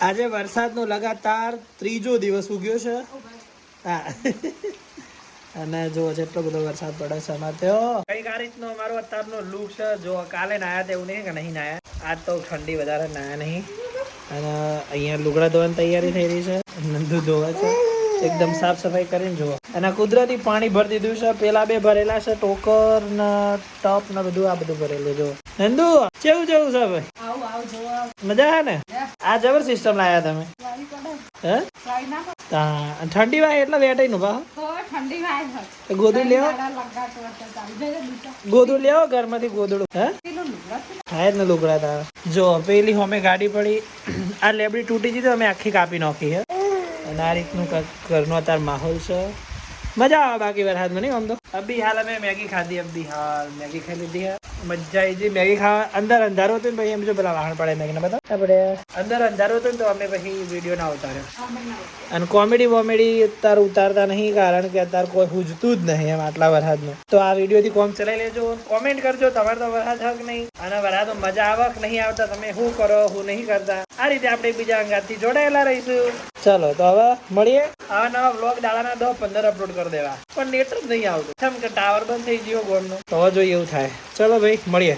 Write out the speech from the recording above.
આજે વરસાદનો લગાતાર ત્રીજો દિવસ ઉગ્યો છે. હા. અને જો જેટલો બધો વરસાદ પડે છે અમારે તો. કંઈક આ રીતનો અમારો અત્યારનો લુક છે. જો કાલે નાયા તેવું નહીં કે નહીં નાયા. આજ તો ઠંડી વધારે નાયા નહીં. અને અહીંયા લુગડા ધોવાની તૈયારી થઈ રહી છે. નંદુ ધોવા છે. એકદમ સાફ સફાઈ કરીને જુઓ. અને કુદરતી પાણી ભરી દીધું છે. પેલા બે ભરેલા છે ટોકર ને ટપ ને બધું આ બધું ભરેલું જો નંદુ કેવું જેવું છે ભાઈ? મજા હે ને? આ જબર સિસ્ટમ લાયા તમે? હે? ઠંડી વાય એટલે વેટાઈ નું બા ગોદડું લેવો ગોદડું લેવો ઘરમાંથી ગોદડું. હે? થાય જ ને? લુગડા તારા. જો પેલી હોમે ગાડી પડી. આ લેબડી તૂટી ગઈ તો અમે આખી કાપી નાખી હે? અને આ રીતનું ઘરનો અત્યારે માહોલ છે. મજા આવે બાકી વરસાદમાં નહીં આમ તો? અભી હાલ અમે મેગી ખાધી અભી હાલ મેગી ખાઈ લીધી મજા આવી ગઈ. મેગી ખાવા અંદર અંધારો હતો ને પછી એમ જો પેલા વાહન પડે મેગીને બધા. આપણે અંદર અંધારો હતો ને તો અમે પછી વીડિયો ના ઉતાર્યો. અને કોમેડી વોમેડી અત્યારે ઉતારતા નહીં કારણ કે અત્યારે કોઈ હુજતું જ નહીં એમ આટલા વરસાદનું તો આ વીડિયો થી કોમ ચલાવી લેજો. કોમેન્ટ કરજો તમારે તો વરસાદ હક નહીં. અને વરસાદ મજા આવે નહીં આવતા. તમે શું કરો શું નહીં કરતા? આ રીતે આપણે બીજા અંગાથી જોડાયેલા રહીશું. ચાલો, તો હવે મળીએ. આવા નવા બ્લોગ દાડાના દસ પંદર અપલોડ કરી દેવા. પણ નેટ જ નહીં આવતું. કેમ કે ટાવર બંધ થઈ ગયો ગોળનો. તો હવે જોઈએ એવું થાય. ચલો ભાઈ, મળીએ.